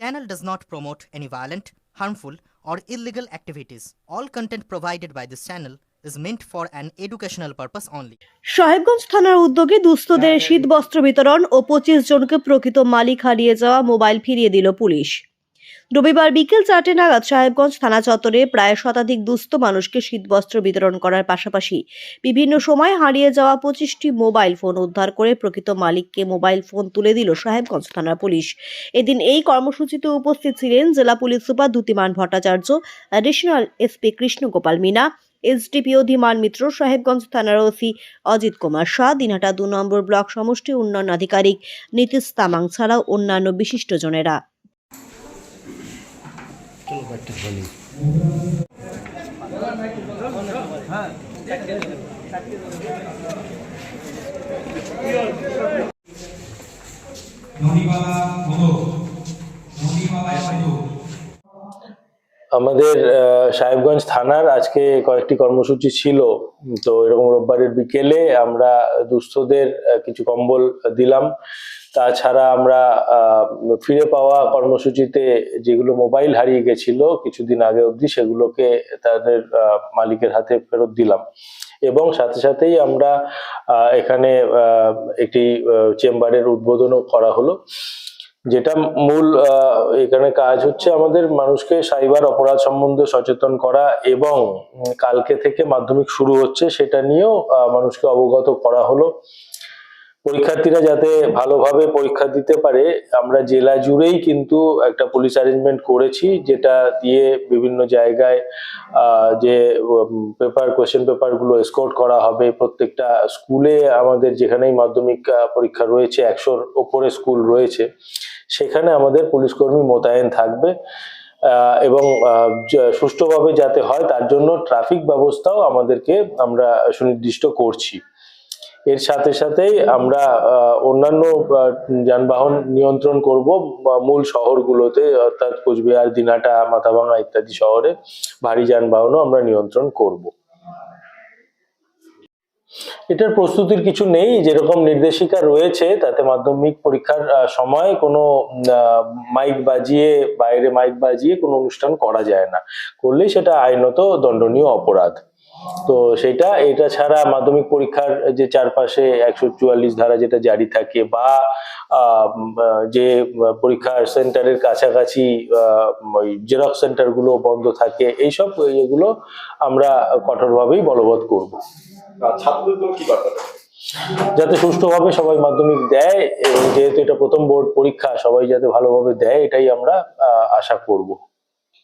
channel does not promote any violent, harmful, or illegal activities. All content provided by this channel is meant for an educational purpose only. Sahebganj থানার উদ্যোগে দুস্থদের শীত বস্ত্র বিতরণ ও পঁচিশ জনকে প্রকৃত মালিক হারিয়ে যাওয়া মোবাইল ফিরিয়ে দিল পুলিশ রবিবার বিকেল চারটে নাগাদ সাহেবগঞ্জ থানা চত্বরে প্রায় শতাধিক দুস্থ মানুষকে শীতবস্ত্র বিতরণ করার পাশাপাশি বিভিন্ন সময় হারিয়ে যাওয়া পঁচিশটি মোবাইল ফোন উদ্ধার করে প্রকৃত মালিককে মোবাইল ফোন তুলে দিল সাহেবগঞ্জ থানার পুলিশ। এদিন এই কর্মসূচিতে উপস্থিত ছিলেন জেলা police super Dyutiman Bhattacharya additional SP Krishnagopal Meena SDPO Dhiman Mitra, Sahebganj থানার ওসি অজিত কুমার শাহ, দিনহাটা দু নম্বর ব্লক সমষ্টি উন্নয়ন আধিকারিক নীতিশ তামাং ছাড়াও অন্যান্য বিশিষ্টজনেরা মধু নদীবালা মধু আমাদের সাহেবগঞ্জ থানার আজকে কয়েকটি কর্মসূচি ছিল। তো এরকম রোববারের বিকেলে আমরা দুস্থদের কিছু কম্বল দিলাম। তাছাড়া আমরা ফিরে পাওয়া কর্মসূচিতে যেগুলো মোবাইল হারিয়ে গেছিল কিছুদিন আগে অবধি সেগুলোকে তাদের মালিকের হাতে ফেরত দিলাম। এবং সাথে সাথেই আমরা এখানে একটি চেম্বারের উদ্বোধনও করা হলো। যেটা মূল এখানে কাজ হচ্ছে আমাদের মানুষকে সাইবার অপরাধ সম্বন্ধে সচেতন করা এবং কালকে থেকে মাধ্যমিক শুরু হচ্ছে সেটা নিয়েও মানুষকে অবগত করা হলো। পরীক্ষার্থীরা যাতে ভালোভাবে পরীক্ষা দিতে পারে, আমরা জেলা জুড়েই কিন্তু একটা পুলিশ অ্যারেঞ্জমেন্ট করেছি, যেটা দিয়ে বিভিন্ন জায়গায় যে পেপার কোশ্চেন পেপারগুলো এসকোর্ট করা হবে। প্রত্যেকটা স্কুলে আমাদের যেখানেই মাধ্যমিক পরীক্ষা রয়েছে, একশোর ওপরে স্কুল রয়েছে, সেখানে আমাদের পুলিশ কর্মী মোতায়েন থাকবে। এবং সুষ্ঠুভাবে যাতে হয়, তার জন্য ট্রাফিক ব্যবস্থাও আমাদেরকে আমরা সুনির্দিষ্ট করছি। এর সাথে সাথেই আমরা অন্যান্য যানবাহন নিয়ন্ত্রণ করব মূল শহরগুলোতে, অর্থাৎ কোচবিহার, দিনাটা মাথাভাঙা ইত্যাদি শহরে ভারী যানবাহনও আমরা নিয়ন্ত্রণ করব। এটার প্রস্তুতির কিছু নেই, যেরকম নির্দেশিকা রয়েছে, তাতে মাধ্যমিক পরীক্ষার সময় কোনো মাইক বাজিয়ে, বাইরে মাইক বাজিয়ে কোনো অনুষ্ঠান করা যায় না। করলেই সেটা আইনত দণ্ডনীয় অপরাধ। তো সেটা এটা ছাড়া মাধ্যমিক পরীক্ষার যে চারপাশে একশো চুয়াল্লিশ ধারা যেটা জারি থাকে বা আহ, যে পরীক্ষার সেন্টারের কাছাকাছি জেরক্স সেন্টারগুলো বন্ধ থাকে এইসব এগুলো আমরা কঠোরভাবেই বলবৎ করব। আর ছাত্রদের জন্য কি বার্তা যাতে সুষ্ঠুভাবে সবাই মাধ্যমিক দেয় এবং যেহেতু এটা প্রথম বোর্ড পরীক্ষা সবাই যাতে ভালোভাবে দেয় এটাই আমরা আহ, আশা করব।